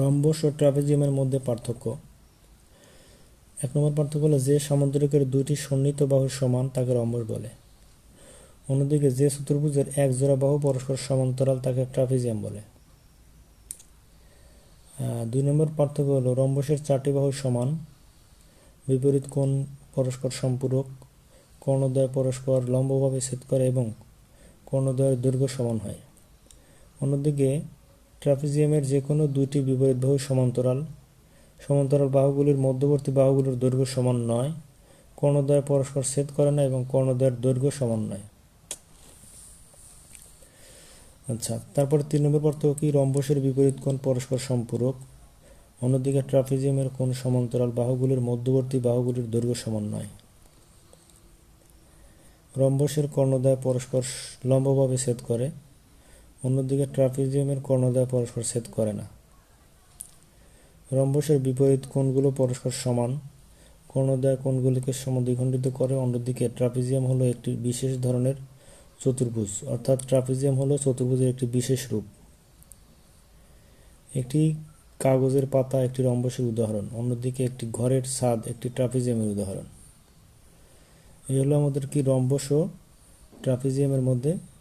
Rhombus ও ট্রাপিজিয়ামের মধ্যে পার্থক্য। এক নম্বর পার্থক্য হলো যে সামুদ্রিকের দুইটি সন্নিহিত বাহু সমান, তাকে রম্বস বলে। অন্যদিকে যে চতুর্ভুজের এক জোড়া বাহু পরস্পর সমান্তরাল, তাকে ট্রাপিজিয়াম বলে। দুই নম্বর পার্থক্য হলো রম্বসের চারটি বাহু সমান, বিপরীত কোণ পরস্পর সম্পূরক, কর্ণদ্বয় পরস্পর লম্বভাবে ছেদ করে এবং কর্ণদ্বয়ের দৈর্ঘ্য সমান হয়। অন্যদিকে ট্রাপিজিয়ামের যে কোনো দুইটি বিপরীত বাহু সমান্তরাল। সমান্তরাল বাহুগুলির মধ্যবর্তী বাহুগুলোর দৈর্ঘ্য সমান নয়। কর্ণদ্বয় পরস্পর ছেদ করে না এবং কর্ণদ্বয়ের দৈর্ঘ্য সমান নয়। আচ্ছা তারপর তিন নম্বর পার্থক্য কি? রম্বসের বিপরীত কোণ পরস্পর সম্পূরক। অন্যদিকে ট্রাফিজিয়ামের কোণ সমান্তরাল বাহুগুলির মধ্যবর্তী বাহুগুলির দৈর্ঘ্য সমান নয়। রম্বসের কর্ণদ্বয় পরস্পর লম্বভাবে ছেদ করে। অন্যদিকে ট্রাপিজিয়ামের কর্ণদ্বয় পরস্পর ছেদ করে না। রম্বসের বিপরীত কোণগুলো পরস্পর সমান। কর্ণদ্বয় কোণগুলিকে সমদ্বিখণ্ডিত করে, অন্যদিকে ট্রাপিজিয়াম হলো একটি বিশেষ ধরনের চতুর্ভুজ, অর্থাৎ ট্রাপিজিয়াম হলো চতুর্ভুজের একটি বিশেষ রূপ। একটি কাগজের পাতা একটি রম্বসের উদাহরণ, অন্যদিকে একটি ঘরের ছাদ একটি ট্রাপিজিয়ামের উদাহরণ। এই হলো আমাদের কি রম্বস ও ট্রাপিজিয়ামের মধ্যে